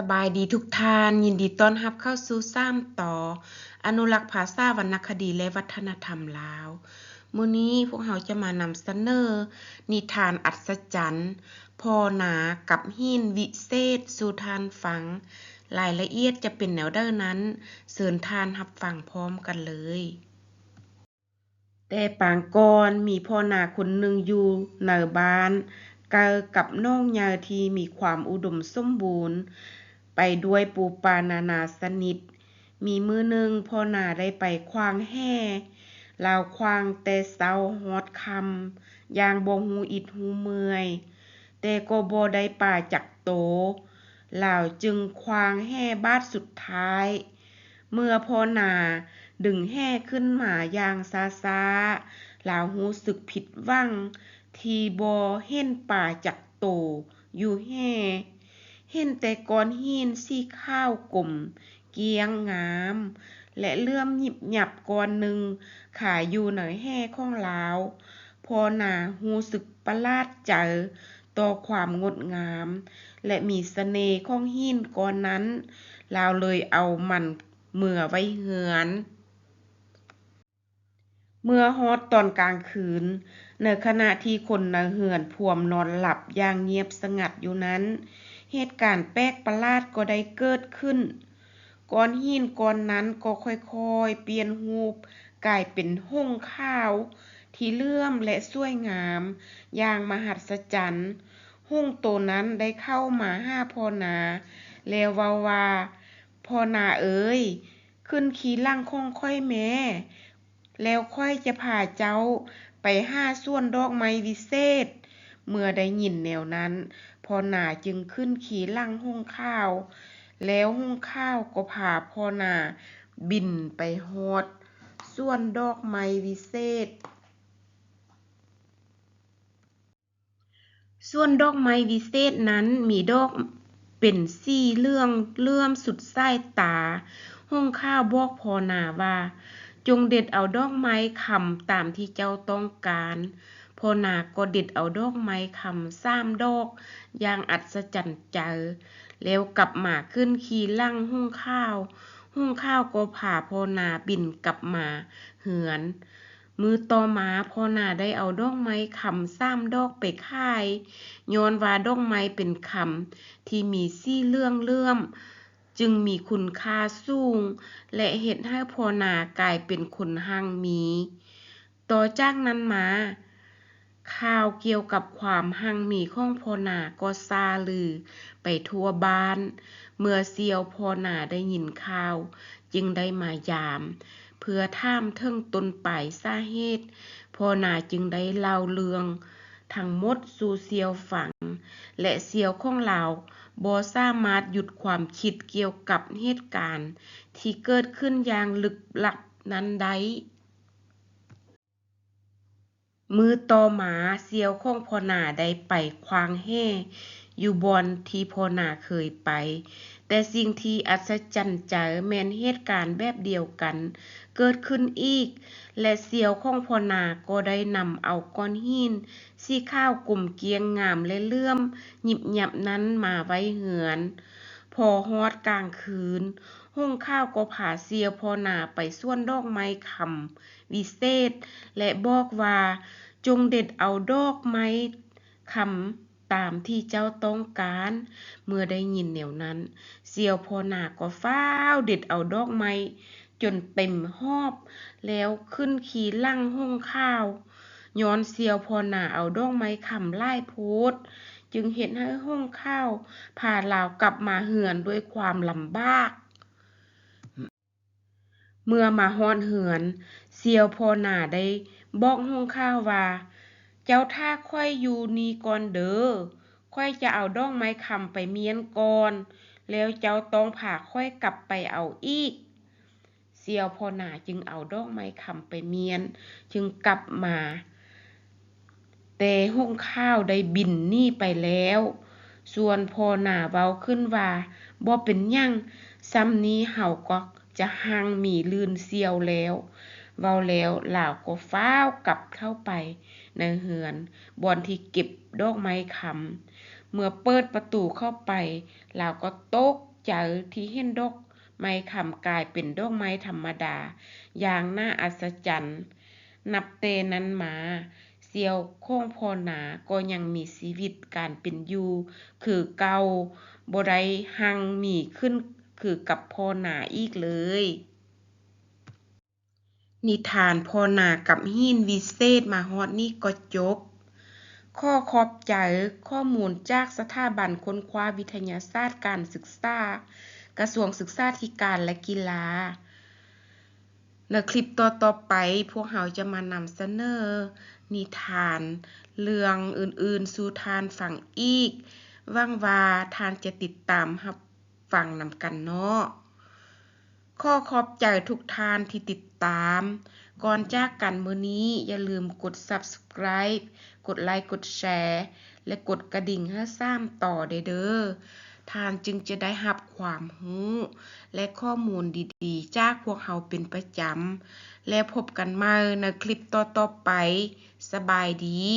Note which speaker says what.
Speaker 1: สบายดีทุกท่าน ยินดีต้อนรับเข้าสู่ซ้ำต่อ อนุรักษ์ภาษาวรรณคดีและวัฒนธรรมลาวมื้อนี้พวกเราจะมานำเสนอ นิทานอัศจรรย์พอหนากับหินวิเศษสู่ทานฟัง รายละเอียดจะเป็นแนวเด้อนั้นเชิญทานรับฟังพร้อมกันเลย แต่ปางก่อนมีพ่อนาคนหนึ่งอยู่เนอบ้านเกิดกับน้องยาทีมีความอุดมสมบูรณ์ ไปด้วยปูปลานานาสนิท มีมือหนึ่งพ่อนาได้ไปควางแห่ลาวควางแต่เช้าฮอดคำอย่างบ่ฮู้อิดฮู้เมื่อย แต่ก็บ่ได้ป่าจักโตลาวจึงควางแห่บาทสุดท้าย เมื่อพ่อนาดึงแห่ขึ้นมาอย่างช้าๆลาวรู้สึกผิดหวัง ทีบ่เห็นป่าจักโตอยู่แห่ เห็นแต่ก้อนหินสีข้าวกลมเกียงงาม และเลื่อมหยิบหยับก้อนหนึ่งขายอยู่เหนือแห่ของลาวพ่อนารู้สึกประลาดใจต่อความงดงาม และมีเสน่ห์ของหินก้อนนั้น ลาวเลยเอามันเมื่อไว้เรือนเมื่อฮอดตอนกลางคืนในขณะที่คนในเรือนพวมนอนหลับอย่างเงียบสงัดอยู่นั้น เหตุการณ์แปลกประหลาดก็ได้เกิดขึ้น ก้อนหินก้อนนั้นก็ค่อยๆ เปลี่ยนรูปกลายเป็นหงส์ขาว ที่เลื่อมและสวยงาม อย่างมหัศจรรย์หงส์โตนั้นได้เข้ามาห้าพ่อนา แล้ววาวาพ่อนาเอ๋ยขึ้นขี่หลังของข้อยแหมแล้วข้อยจะพาเจ้าไปห้าส่วนดอกไม้วิเศษ เมื่อได้ยินแนวนั้นพ่อนาจึงขึ้นขี่ลังหงส์ขาว แล้วหงส์ขาวก็พาพ่อนาบินไปฮอด ส่วนดอกไม้วิเศษ ส่วนดอกไม้วิเศษนั้นมีดอกเป็นสี่เหลืองเลื่อมสุดสายตาหงส์ขาวบอกพอนาว่า จงเด็ดเอาดอกไม้คำตามที่เจ้าต้องการ พนาก็ด็ดเอาดอกไม้คำสามดอกอย่างอัศจรรย์ใจแล้วกลับมาขึ้นขี่หลังหงส์ขาวหงส์ขาวก็พาพนาบินกลับมาเรือน มือต่อมาพนาได้เอาดอกไม้คำสามดอกไปขายย้อนว่าดอกไม้เป็นคำที่มีสี่เลืองเลื่อม จึงมีคุณค่าสูง และเฮ็ดให้พนากลายเป็นคนรั่งมี ต่อจากนั้นมา ข่าวเกี่ยวกับความรั่งมีของพอนาก็ซาลือ ไปทั่วบ้าน เมื่อเสี่ยวพอนาได้ยินข่าว จึงได้มายาม เพื่อถามถึงต้นปสาเหตุพอนาจึงได้เล่าเรื่อง ทั้งหมดสู่เสี่ยวฟัง และเสี่ยวของลาบ่สามารถหยุดความคิดเกี่ยวกับเหตุการณ์ ที่เกิดขึ้นอย่างลึกลับนั้นได้ มื้อต่อมาเสียวของพ่อนาได้ไปควางแห่อยู่บอนที่พ่อนาเคยไป แต่สิ่งที่อัศจรรย์ใจแม่นเหตุการณ์แบบเดียวกัน เกิดขึ้นอีก และเสียวของพ่อนาก็ได้นำเอาก้อนหินสีข้าวกลุ่มเกียงงามและเลื่อมหยิบหยับนั้นมาไว้เรือน พอฮอดกลางคืนหงส์ขาวก็พาเสียวพ่อนาไปสวนดอกไม้คำ วิเศษ และบอกว่า จงเด็ดเอาดอกไม้คำตามที่เจ้าต้องการ เมื่อได้ยินแนวนั้นเสี่ยวพ่อนาก็ฟ้าวเด็ดเอาดอกไม้จนเต็มหอบ แล้วขึ้นขี่ลังหงส์ขาวย้อนเสี่ยวพ่อนาเอาดอกไม้คำหลายโพดจึงเฮ็ดให้หงส์ขาวพาลาวกลับมาเรือนด้วยความลำบาก เมื่อมาฮอดเรือนเสี่ยวพ่อนาได้บอกหงส์ขาวว่า เจ้าท่าข้อยอยู่นี่ก่อนเด้อข้อยจะเอาดอกไม้คำไปเมียนก่อน แล้วเจ้าต้องพาข้อยกลับไปเอาอีกเสี่ยวพ่อนาจึงเอาดอกไม้คำไปเมียน จึงกลับมา แต่หงส์ขาวได้บินหนีไปแล้ว ส่วนพ่อนาเว้าขึ้นว่าบ่เป็นยังส่ำนี้เฮาก็ จะรั่งมีลื่นเสี่ยวแล้วเว้าแล้วหล่าวก็ฟ้าวกลับเข้าไป ในเรือนบ่อนที่เก็บดอกไม้คำเมื่อเปิดประตูเข้าไปหล่าวก็ตกใจที่เห็นดอกไม้คำกลายเป็นดอกไม้ธรรมดา อย่างน่าอัศจรรย์นับแต่นั้นมาเสียวโค้งพอหนาก็ยังมีชีวิตการเป็นอยู่ คือเก่าบ่ได้รั่ງมีขึ้น คือกับพอนาอีกเลย นิทานพอนากับหินวิเศษมาฮอดนี่ก็จบ ข้อขอบใจข้อมูลจากสถาบันค้นคว้าวิทยาศาสตร์การศึกษา กระทรวงศึกษาธิการและกีฬาในคลิปต่อต่อไปพวกเราจะมานำเสนอ นิทาน เรื่องอื่นๆ สู่ทานฝั่งอีกว่างว่าทานจะติดตามรับ ฟังนำกันเนาะข้อขอบใจทุกทานที่ติดตาม ก่อนจากกันมื้อนี้อย่าลืมกด subscribe กดไลค์กดแชร์ และกดกระดิ่งให้ซ้ำต่อเด้อทานจึงจะได้หับความรู้ และข้อมูลดีๆ จากพวกเราเป็นประจำ และพบกันใหม่ในคลิปต่อๆไป สบายดี